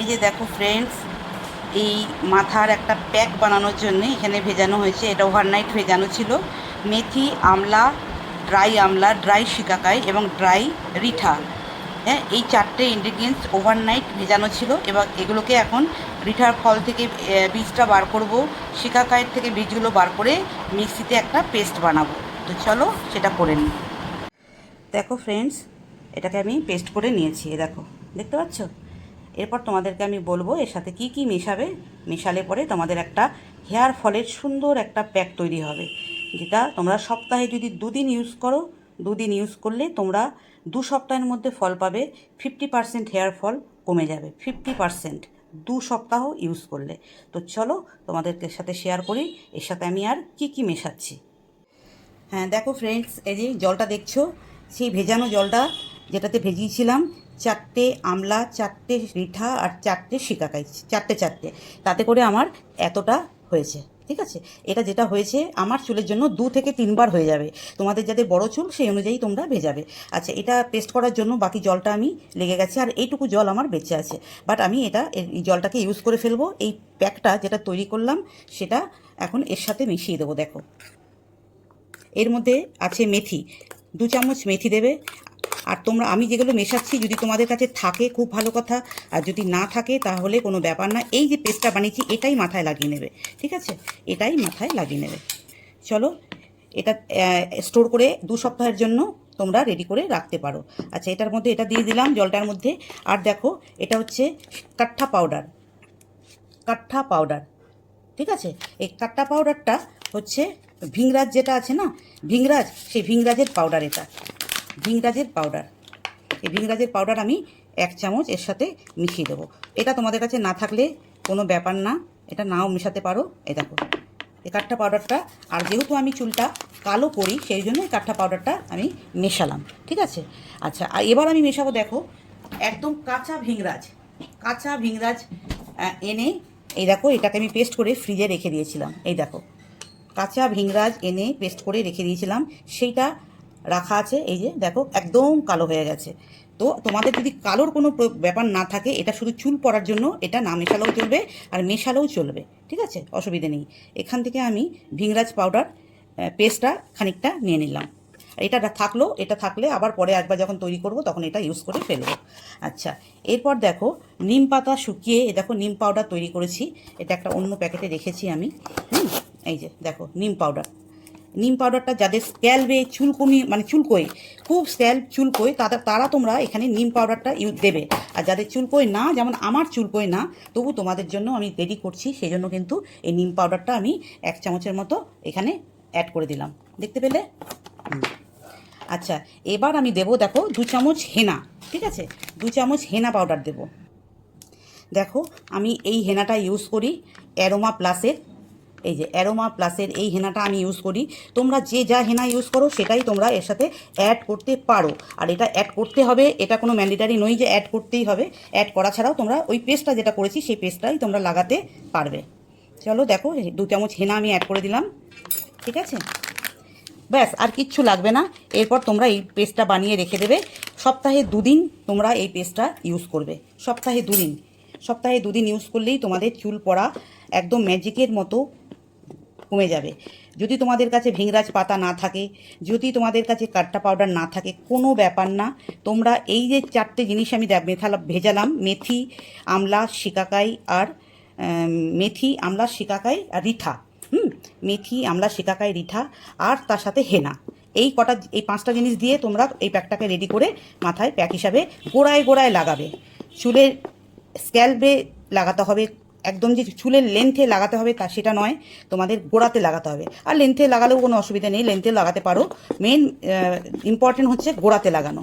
এই যে দেখো ফ্রেন্ডস এই মাথার একটা প্যাক বানানোর জন্য এখানে ভেজানো হয়েছে। এটা ওভারনাইট ভেজানো ছিল। মেথি, আমলা ড্রাই আমলা ড্রাই শিকাকাই এবং ড্রাই রিঠা। হ্যাঁ এই চারটে ইনগ্রিডিয়েন্টস ওভারনাইট ভেজানো ছিল। এবং এগুলোকে এখন রিঠার ফল থেকে বীজটা বার করব। শিকাকাইয়ের থেকে বীজগুলো বার করে মিক্সিতে একটা পেস্ট বানাবো। তো চলো সেটা করে নিই। দেখো ফ্রেন্ডস এটাকে আমি পেস্ট করে নিয়েছি দেখো। দেখতে পাচ্ছ? এরপর তোমাদেরকে আমি বলব এর সাথে কি কি মেশাবে। মেশালে পরে তোমাদের একটা হেয়ার ফলের সুন্দর একটা প্যাক তৈরি হবে, যেটা তোমরা সপ্তাহে যদি দুদিন ইউজ করো, দুদিন ইউজ করলে তোমরা দু সপ্তাহের মধ্যে ফল পাবে ফিফটি পার্সেন্ট হেয়ার ফল কমে যাবে ফিফটি পার্সেন্ট দু সপ্তাহ ইউজ করলে। তো চলো তোমাদেরকে সাথে শেয়ার করি, এর সাথে আমি আর কি কি মেশাচ্ছি। হ্যাঁ দেখো ফ্রেন্ডস এই যে জলটা দেখছ, সেই ভেজানো জলটা যেটাতে ভেজিয়েছিলাম চারটে আমলা, চারটে রিঠা আর চারটে শিকাকাই চারটে চারটে। তাতে করে আমার এতটা হয়েছে, ঠিক আছে? এটা যেটা হয়েছে, আমার চুলের জন্য দু থেকে তিনবার হয়ে যাবে। তোমাদের যাদের বড় চুল, সেই অনুযায়ী তোমরা ভেজাবে। আচ্ছা এটা পেস্ট করার জন্য বাকি জলটা আমি লেগে গেছে, আর এইটুকু জল আমার বেঁচে আছে। বাট আমি এটা এই জলটাকে ইউজ করে ফেলব। এই প্যাকটা যেটা তৈরি করলাম, সেটা এখন এর সাথে মিশিয়ে দেবো, দেখো। এর মধ্যে আছে মেথি। দু চামচ মেথি দেবে। আর তোমরা, আমি যেগুলো মেশাচ্ছি, যদি তোমাদের কাছে থাকে, খুব ভালো কথা, আর যদি না থাকে, তাহলে কোনো ব্যাপার না। এই যে পেস্টটা বানিয়েছি, এটাই মাথায় লাগিয়ে নেবে, ঠিক আছে? এটাই মাথায় লাগিয়ে নেবে। চলো, এটা স্টোর করে দু সপ্তাহের জন্য তোমরা রেডি করে রাখতে পারো। আচ্ছা এটার মধ্যে এটা দিয়ে দিলাম জলটার মধ্যে। আর দেখো, এটা হচ্ছে কাঠা পাউডার। কাঠা পাউডার, ঠিক আছে? এই কাট্টা পাউডারটা হচ্ছে ভিংরাজ যেটা আছে না, ভিংরাজ, সেই ভিংরাজের পাউডার এটা। ভিংরাজের পাউডার এই ভিংরাজের পাউডার আমি এক চামচ এর সাথে মিশিয়ে দেবো। এটা তোমাদের কাছে না থাকলে কোনো ব্যাপার না, এটা নাও মেশাতে পারো। এই দেখো, এই কাঠটা পাউডারটা আর যেহেতু আমি চুলটা কালো করি, সেই জন্য এই কাঠটা পাউডারটা আমি মেশালাম, ঠিক আছে? আচ্ছা আর এবার আমি মেশাবো দেখো, একদম কাঁচা ভিংরাজ কাঁচা ভিংরাজ এনে, এই দেখো, এটাকে আমি পেস্ট করে ফ্রিজে রেখে দিয়েছিলাম। এই দেখো, কাঁচা ভিংরাজ এনে পেস্ট করে রেখে দিয়েছিলাম। সেইটা রাখা আছে, এই যে দেখো, একদম কালো হয়ে গেছে। তো তোমাদের যদি কালোর কোনো প্র- ব্যাপার না থাকে, এটা শুধু চুল পড়ার জন্য, এটা না মেশালেও চলবে আর মেশালেও চলবে, ঠিক আছে? অসুবিধে নেই। এখান থেকে আমি ভিংরাজ পাউডার পেস্টটা খানিকটা নিয়ে নিলাম। এটা থাকল, এটা থাকলে আবার পরে একবার যখন তৈরি করব, তখন এটা ইউজ করে ফেলব। আচ্ছা এরপর দেখো, নিম পাতা শুকিয়ে দেখো, নিম পাউডার তৈরি করেছি। এটা একটা অন্য প্যাকেটে রেখেছি আমি। হুম, এই যে দেখো, নিম পাউডার নিম পাউডারটা যাদের স্ক্যাল্পে চুলকমি মানে চুলকোয়, খুব স্ক্যাল্প চুলকোয়, তাদের, তারা তোমরা এখানে নিম পাউডারটা ইউজ দেবে। আর যাদের চুলকোয় না, যেমন আমার চুলকোয় না, তবু তোমাদের জন্য আমি রেডি করছি সেই জন্য কিন্তু এই নিম পাউডারটা আমি এক চামচের মতো এখানে অ্যাড করে দিলাম। দেখতে পেলে। আচ্ছা এবার আমি দেবো, দেখো, দু চামচ হেনা, ঠিক আছে? দু চামচ হেনা পাউডার দেবো। দেখো, আমি এই হেনাটা ইউজ করি অ্যারোমা প্লাসের এই যে অ্যারোমা প্লাসের এই হেনাটা আমি ইউজ করি। তোমরা যে যা হেনা ইউজ করো, সেটাই তোমরা এর সাথে অ্যাড করতে পারো। আর এটা অ্যাড করতে হবে, এটা কোনো ম্যান্ডেটারি নই যে অ্যাড করতেই হবে। অ্যাড করা ছাড়াও তোমরা ওই পেস্টটা যেটা করেছি, সেই পেস্টটাই তোমরা লাগাতে পারবে। চলো দেখো দু চামচ হেনা আমি অ্যাড করে দিলাম। ঠিক আছে? ব্যাস, আর কিচ্ছু লাগবে না। এরপর তোমরা এই পেস্টটা বানিয়ে রেখে দেবে। সপ্তাহে দুদিন তোমরা এই পেস্টটা ইউজ করবে। সপ্তাহে দুদিন। সপ্তাহে দুদিন ইউজ করলেই তোমাদের চুল পড়া একদম ম্যাজিকের মতো কমে যাবে। যদি তোমাদের কাছে ভিংরাজ পাতা না থাকে, যদি তোমাদের কাছে কাট্টা পাউডার না থাকে, কোনো ব্যাপার না। তোমরা এই যে চারটে জিনিস আমি মেথালা ভেজালাম, মেথি, আমলা, শিকাকাই আর মেথি, আমলা, শিকাকাই আর রিঠা। হুম, মেথি, আমলা, শিকাকাই, রিঠা আর তার সাথে হেনা। এই কটা এই পাঁচটা জিনিস দিয়ে তোমরা এই প্যাকটাকে রেডি করে মাথায় প্যাক হিসাবে গোড়ায় গোড়ায় লাগাবে। চুলের স্ক্যাল্পে লাগাতে হবে একদম যে চুলের লেন্থে লাগাতে হবে তা সেটা নয়, তোমাদের গোড়াতে লাগাতে হবে। আর লেন্থে লাগালেও কোনো অসুবিধা নেই লেন্থে লাগাতে পারো। মেন ইম্পর্টেন্ট হচ্ছে গোড়াতে লাগানো।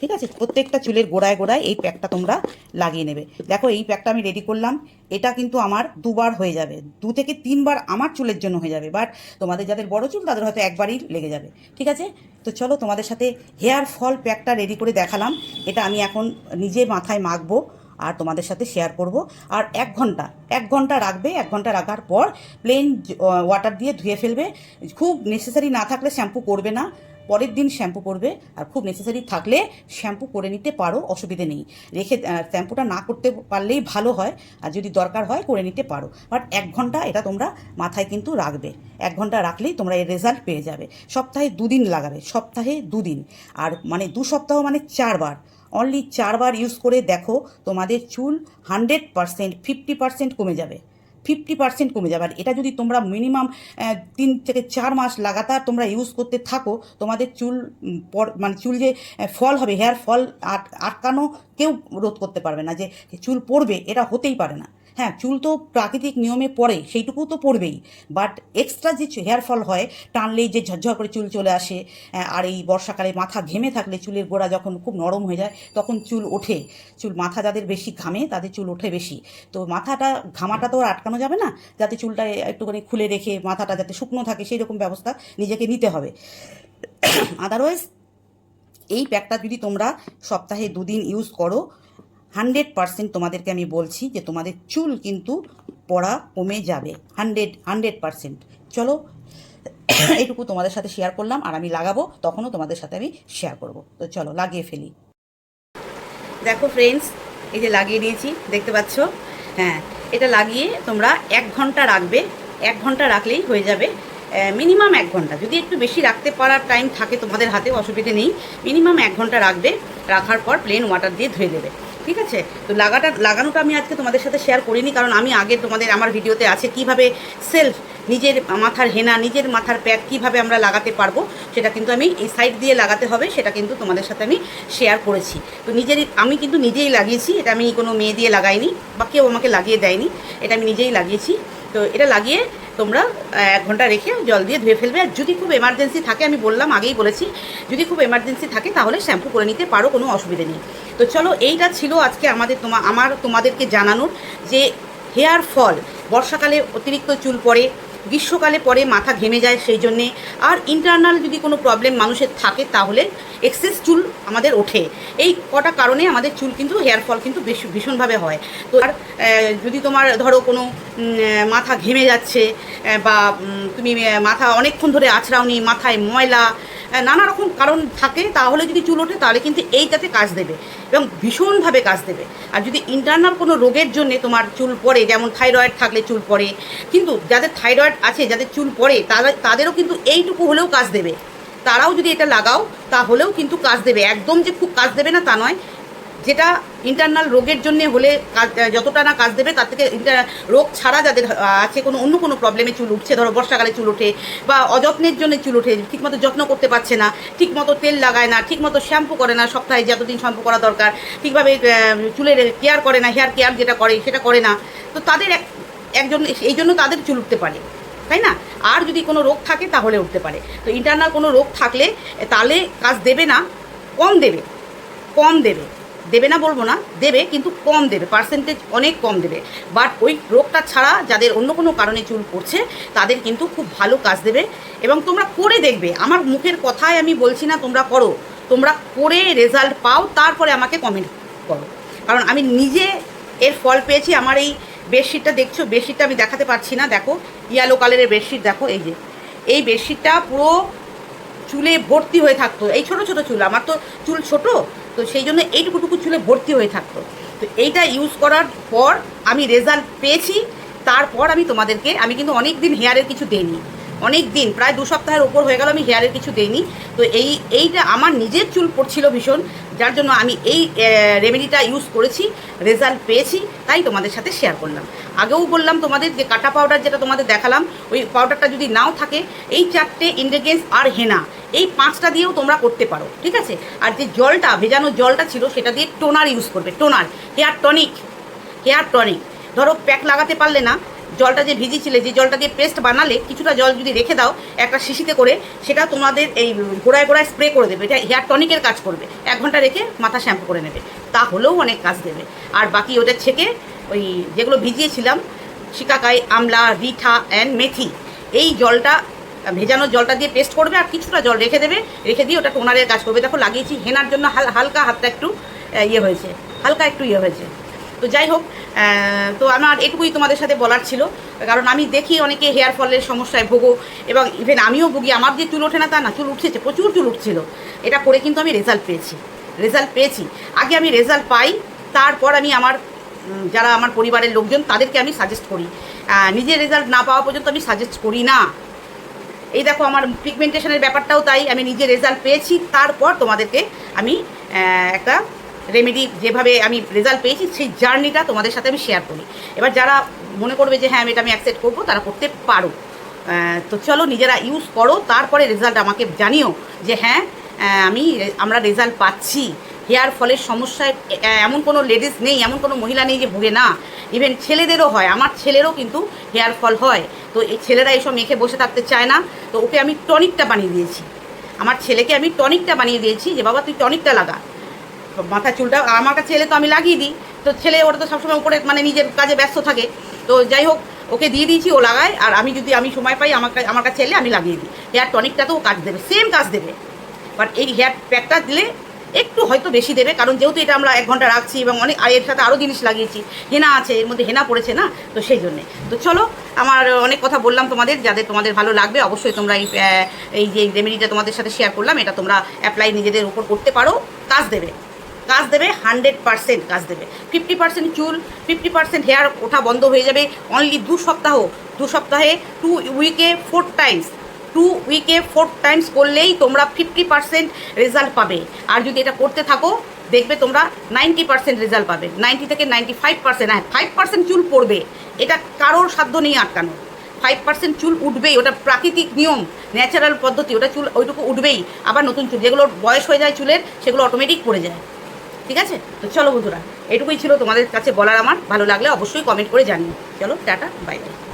ঠিক আছে? প্রত্যেকটা চুলের গোড়ায় গোড়ায় এই প্যাকটা তোমরা লাগিয়ে নেবে। দেখো, এই প্যাকটা আমি রেডি করলাম। এটা কিন্তু আমার দুবার হয়ে যাবে। দু থেকে তিনবার আমার চুলের জন্য হয়ে যাবে। বাট তোমাদের যাদের বড় চুল, তাদের হয়তো একবারই লেগে যাবে। ঠিক আছে? তো চলো তোমাদের সাথে হেয়ার ফল প্যাকটা রেডি করে দেখালাম। এটা আমি এখন নিজে মাথায় মাখবো। আর তোমাদের সাথে শেয়ার করব। আর এক ঘণ্টা এক ঘণ্টা রাখবে, এক ঘণ্টা রাখার পর প্লেন ওয়াটার দিয়ে ধুয়ে ফেলবে। খুব নেসেসারি না থাকলে শ্যাম্পু করবে না। পরের দিন শ্যাম্পু করবে। আর খুব নেসেসারি থাকলে শ্যাম্পু করে নিতে পারো, অসুবিধে নেই। রেখে শ্যাম্পুটা না করতে পারলেই ভালো হয়। আর যদি দরকার হয়, করে নিতে পারো। বাট এক ঘণ্টা এটা তোমরা মাথায় কিন্তু রাখবে। এক ঘণ্টা রাখলেই তোমরা এর রেজাল্ট পেয়ে যাবে। সপ্তাহে দুদিন লাগাবে। সপ্তাহে দুদিন। আর মানে দু সপ্তাহ মানে চারবার। অনলি চারবার ইউজ করে দেখো তোমাদের চুল হান্ড্রেড পারসেন্ট ফিফটি পারসেন্ট কমে যাবে। ফিফটি পার্সেন্ট কমে যাবে। আর এটা যদি তোমরা মিনিমাম তিন থেকে চার মাস লাগাতার তোমরা ইউজ করতে থাকো, তোমাদের চুল পর- মানে চুল যে ফল হবে হেয়ার ফল আট- আটকানো কেউ রোধ করতে পারবে না। যে চুল পড়বে, এটা হতেই পারে না। হ্যাঁ চুল তো প্রাকৃতিক নিয়মে পড়ে সেইটুকু তো পড়বেই। বাট এক্সট্রা যে হেয়ার ফল হয়, টানলেই যে ঝরঝর করে চুল চলে আসে আর এই বর্ষাকালে মাথা ঘেমে থাকলে চুলের গোড়া যখন খুব নরম হয়ে যায়, তখন চুল ওঠে। চুল, মাথা যাদের বেশি ঘামে, তাদের চুল ওঠে বেশি। তো মাথাটা, ঘামাটা তো আর আটকানো যাবে না, যাতে চুলটা একটুখানি খুলে রেখে মাথাটা যাতে শুকনো থাকে সেই রকম ব্যবস্থা নিজেকে নিতে হবে। আদারওয়াইজ এই প্যাকটা যদি তোমরা সপ্তাহে দুদিন ইউজ করো হান্ড্রেড পারসেন্ট তোমাদেরকে আমি বলছি যে তোমাদের চুল কিন্তু পড়া কমে যাবে। Hundred hundred percent. চলো, এইটুকু তোমাদের সাথে শেয়ার করলাম আর আমি লাগাবো, তখনও তোমাদের সাথে আমি শেয়ার করব। তো চলো, লাগিয়ে ফেলি। দেখো ফ্রেন্ডস এই যে লাগিয়ে নিয়েছি, দেখতে পাচ্ছ? হ্যাঁ এটা লাগিয়ে তোমরা এক ঘণ্টা রাখবে। এক ঘণ্টা রাখলেই হয়ে যাবে। মিনিমাম এক ঘণ্টা। যদি একটু বেশি রাখতে পারার টাইম থাকে তোমাদের হাতে অসুবিধে নেই। মিনিমাম এক ঘণ্টা রাখবে। রাখার পর প্লেন ওয়াটার দিয়ে ধুয়ে দেবে। ঠিক আছে? তো লাগাটা লাগানোটা আমি আজকে তোমাদের সাথে শেয়ার করিনি, কারণ আমি আগে তোমাদের আমার ভিডিওতে আছে কীভাবে সেলফ নিজের মাথার হেনা, নিজের মাথার প্যাক কীভাবে আমরা লাগাতে পারব, সেটা কিন্তু আমি এই সাইড দিয়ে লাগাতে হবে, সেটা কিন্তু তোমাদের সাথে আমি শেয়ার করেছি। তো নিজেরই আমি কিন্তু নিজেই লাগিয়েছি, এটা আমি কোনো মেয়ে দিয়ে লাগাইনি, বা কেউ আমাকে লাগিয়ে দেয়নি, এটা আমি নিজেই লাগিয়েছি। তো এটা লাগিয়ে তোমরা এক ঘণ্টা রেখে জল দিয়ে ধুয়ে ফেলবে। আর যদি খুব এমার্জেন্সি থাকে, আমি বললাম, আগেই বলেছি, যদি খুব এমার্জেন্সি থাকে, তাহলে শ্যাম্পু করে নিতে পারো, কোনো অসুবিধে নেই। তো চলো, এইটা ছিল আজকে আমাদের তোমা, আমার তোমাদেরকে জানানোর যে হেয়ার ফল বর্ষাকালে অতিরিক্ত চুল পড়ে গ্রীষ্মকালে পরে মাথা ঘেমে যায়, সেই জন্যে আর ইন্টারনাল যদি কোনো প্রবলেম মানুষের থাকে, তাহলে এক্সেস চুল আমাদের ওঠে। এই কটা কারণে আমাদের চুল কিন্তু হেয়ার ফল কিন্তু বেশ, ভীষণভাবে হয়। তো আর যদি তোমার ধরো কোনো মাথা ঘেমে যাচ্ছে বা তুমি মাথা অনেকক্ষণ ধরে আছড়াওনি মাথায় ময়লা নানা রকম কারণ থাকে, তাহলে যদি চুল ওঠে, তাহলে কিন্তু এইটাতে কাজ দেবে এবং ভীষণভাবে কাজ দেবে। আর যদি ইন্টারনাল কোনো রোগের জন্য তোমার চুল পড়ে, যেমন থাইরয়েড থাকলে চুল পড়ে, কিন্তু যাদের থাইরয়েড আছে, যাদের চুল পড়ে তাদের তাদেরও কিন্তু এইটুকু হলেও কাজ দেবে। তারাও যদি এটা লাগাও, তাহলেও কিন্তু কাজ দেবে। একদম যে খুব কাজ দেবে না তা নয় যেটা ইন্টারনাল রোগের জন্য হলে যতটা না কাজ দেবে, তার থেকে রোগ ছাড়া যাদের আছে, কোনো অন্য কোনো প্রবলেমে চুল উঠছে, ধরো বর্ষাকালে চুল ওঠে, বা অযত্নের জন্য চুল ওঠে, ঠিকমতো যত্ন করতে পারছে না, ঠিকমতো তেল লাগায় না, ঠিকমতো শ্যাম্পু করে না, সপ্তাহে যতদিন শ্যাম্পু করা দরকার, ঠিকভাবে চুলের কেয়ার করে না হেয়ার কেয়ার যেটা করে, সেটা করে না, তো তাদের এক- একজন, এই জন্য তাদের চুল উঠতে পারে, তাই না? আর যদি কোনো রোগ থাকে, তাহলে উঠতে পারে। তো ইন্টারনাল কোনো রোগ থাকলে, তাহলে কাজ দেবে না, কম দেবে কম দেবে। দেবে না বলব না, দেবে কিন্তু কম দেবে পার্সেন্টেজ অনেক কম দেবে। বাট ওই রোগটা ছাড়া যাদের অন্য কোনো কারণে চুল পড়ছে, তাদের কিন্তু খুব ভালো কাজ দেবে। এবং তোমরা করে দেখবে, আমার মুখের কথায় আমি বলছি না তোমরা করো, তোমরা করে রেজাল্ট পাও, তারপরে আমাকে কমেন্ট করো। কারণ আমি নিজে এর ফল পেয়েছি, আমার এই বেডশিটটা দেখছ বেডশিটটা আমি দেখাতে পারছি না, দেখো ইয়েলো কালারের বেডশিট দেখো, এই যে। এই বেডশিটটা পুরো চুলে ভর্তি হয়ে থাকতো, এই ছোট ছোট চুল, আমার তো চুল ছোট তো সেই জন্য এইটুকুটুকু চুলে ভর্তি হয়ে থাকতো। তো এইটা ইউজ করার পর আমি রেজাল্ট পেয়েছি। তারপর আমি তোমাদেরকে, আমি কিন্তু অনেক দিন হেয়ারের কিছু দেইনি। অনেক দিন প্রায় দু সপ্তাহের ওপর হয়ে গেল আমি হেয়ারের কিছু দেইনি। তো এই, এইটা আমার নিজের চুল পড়ছিল ভীষণ। যার জন্য আমি এই রেমেডিটা ইউজ করেছি রেজাল্ট পেয়েছি, তাই তোমাদের সাথে শেয়ার করলাম। আগেও বললাম তোমাদের যে কাটা পাউডার যেটা তোমাদের দেখালাম, ওই পাউডারটা যদি নাও থাকে, এই চারটে ইনগ্রেডিয়েন্টস আর হেনা এই পাঁচটা দিয়েও তোমরা করতে পারো, ঠিক আছে? আর যে জলটা, ভেজানো জলটা ছিল, সেটা দিয়ে টোনার ইউজ করবে toner hair tonic hair tonic ধরো প্যাক লাগাতে পারলে না জলটা যে ভিজিয়েছিলে যে জলটা দিয়ে পেস্ট বানালে কিছুটা জল যদি রেখে দাও একটা শিশিতে করে, সেটা তোমাদের এই গোড়ায় গোড়ায় স্প্রে করে দেবে। এটা হেয়ার টনিকের কাজ করবে। এক ঘণ্টা রেখে মাথা শ্যাম্পু করে নেবে। তাহলেও অনেক কাজ দেবে। আর বাকি ওটা ছেঁকে ওই যেগুলো ভিজিয়েছিলাম, শিকাকাই, আমলা, রিঠা অ্যান্ড মেথি, এই জলটা, ভেজানো জলটা দিয়ে পেস্ট করবে আর কিছুটা জল রেখে দেবে। রেখে দিয়ে ওটা টোনারের কাজ করবে। দেখো লাগিয়েছি, হেনার জন্য হাল, হালকা হাতটা একটু ইয়ে হয়েছে। হালকা একটু ইয়ে হয়েছে। তো যাই হোক তো আমার এটুকুই তোমাদের সাথে বলার ছিল। কারণ আমি দেখি অনেকে হেয়ার ফলের সমস্যায় ভোগো এবং ইভেন আমিও ভুগি। আমার যে চুল ওঠে না তা না, চুল উঠেছে, প্রচুর চুল উঠছিল। এটা করে কিন্তু আমি রেজাল্ট পেয়েছি রেজাল্ট পেয়েছি। আগে আমি রেজাল্ট পাই, তারপর আমি আমার যারা আমার পরিবারের লোকজন, তাদেরকে আমি সাজেস্ট করি। নিজের রেজাল্ট না পাওয়া পর্যন্ত আমি সাজেস্ট করি না। এই দেখো আমার পিগমেন্টেশনের ব্যাপারটাও তাই, আমি নিজে রেজাল্ট পেয়েছি, তারপর তোমাদেরকে আমি একটা রেমেডি যেভাবে আমি রেজাল্ট পেয়েছি, সেই জার্নিটা তোমাদের সাথে আমি শেয়ার করি। এবার যারা মনে করবে যে হ্যাঁ আমি এটা আমি অ্যাকসেপ্ট করব, তারা করতে পারো। তো চলো নিজেরা ইউজ করো, তারপরে রেজাল্ট আমাকে জানিও যে হ্যাঁ আমি আমরা রেজাল্ট পাচ্ছি। হেয়ার ফলের সমস্যায় এমন কোনো লেডিস নেই, এমন কোনো মহিলা নেই যে ভুগে না। ইভেন ছেলেদেরও হয়, আমার ছেলেরও কিন্তু হেয়ার ফল হয়। তো এই ছেলেরা এসব মেখে বসে থাকতে চায় না। তো ওকে আমি টনিকটা বানিয়ে দিয়েছি। আমার ছেলেকে আমি টনিকটা বানিয়ে দিয়েছি যে, বাবা, তুই টনিকটা লাগা। মাথা চুলটা আমার কাছে এলে তো আমি লাগিয়ে দিই। তো ছেলে, ওটা তো সবসময় উপরে মানে নিজের কাজে ব্যস্ত থাকে। তো যাই হোক, ওকে দিয়ে দিয়েছি, ও লাগায়, আর আমি যদি আমি সময় পাই, আমার আমার কাছে এলে আমি লাগিয়ে দিই। হেয়ার টনিকটাতেও কাজ দেবে সেম কাজ দেবে। বাট এই হেয়ার প্যাকটা দিলে একটু হয়তো বেশি দেবে, কারণ যেহেতু এটা আমরা এক ঘণ্টা রাখছি এবং অনেক, আর এর সাথে আরও জিনিস লাগিয়েছি, হেনা আছে, এর মধ্যে হেনা পড়েছে না, তো সেই জন্যে। তো চলো, আমার অনেক কথা বললাম তোমাদের, যাদের তোমাদের ভালো লাগবে, অবশ্যই তোমরা এই এই যে রেমেডিটা তোমাদের সাথে শেয়ার করলাম, এটা তোমরা অ্যাপ্লাই নিজেদের উপর করতে পারো, কাজ দেবে। কাজ দেবে হান্ড্রেড পার্সেন্ট কাজ দেবে। ফিফটি পার্সেন্ট চুল ফিফটি পার্সেন্ট হেয়ার ওঠা বন্ধ হয়ে যাবে। অনলি দু সপ্তাহ, দু সপ্তাহে টু উইকে ফোর টাইমস টু উইকে ফোর টাইমস করলেই তোমরা ফিফটি পার্সেন্ট রেজাল্ট পাবে। আর যদি এটা করতে থাকো, দেখবে তোমরা নাইনটি পার্সেন্ট রেজাল্ট পাবে। নাইনটি থেকে নাইনটি ফাইভ পার্সেন্ট হ্যাঁ ফাইভ পার্সেন্ট চুল পড়বে। এটা কারোর সাধ্য নেই আটকানো ফাইভ পার্সেন্ট চুল উঠবেই, ওটা প্রাকৃতিক নিয়ম ন্যাচারাল পদ্ধতি, ওটা চুল ওইটুকু উঠবেই। আবার নতুন চুল, যেগুলোর বয়স হয়ে যায় চুলের, সেগুলো অটোমেটিক পড়ে যায়। ঠিক আছে? তো চলো বন্ধুরা, এটুকুই ছিল তোমাদের কাছে বলার আমার। ভালো লাগলে অবশ্যই কমেন্ট করে জানিও। চলো, টাটা বাই বাই